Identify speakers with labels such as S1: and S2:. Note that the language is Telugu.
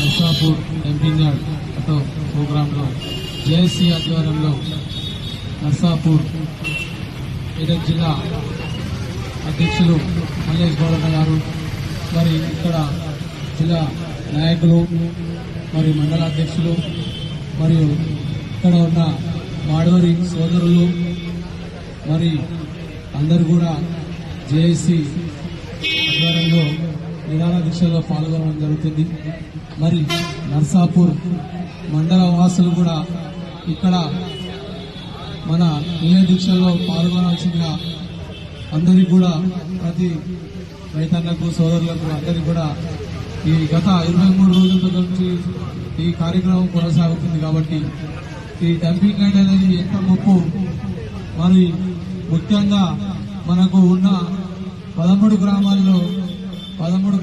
S1: నర్సాపూర్ ఎంపీఆర్ యార్డ్ ఆటో ప్రోగ్రాంలో జేఏసీ ఆధ్వర్యంలో నర్సాపూర్ మెదక్ జిల్లా అధ్యక్షులు మల్లేష్ గౌడన్న గారు మరి ఇక్కడ జిల్లా నాయకులు మరియు మండల అధ్యక్షులు మరియు ఇక్కడ ఉన్న మాడవరి సోదరులు మరి అందరు కూడా జేఏసీ ఆధ్వర్యంలో విరాళ దీక్షలో పాల్గొనడం జరుగుతుంది. మరి నర్సాపూర్ మండల వాసులు కూడా ఇక్కడ మన నిలయ దీక్షల్లో పాల్గొనాల్సిందిగా అందరికి కూడా ప్రతి రైతన్నకు సోదరులకు అందరికి కూడా ఈ గత ఇరవై మూడు రోజుల నుంచి ఈ కార్యక్రమం కొనసాగుతుంది కాబట్టి ఈ డంపింగ్ యార్డ్ అనేది ఎంత ముప్పు మరి ముఖ్యంగా మనకు ఉన్న పదమూడు గ్రామాల్లో పదమూడు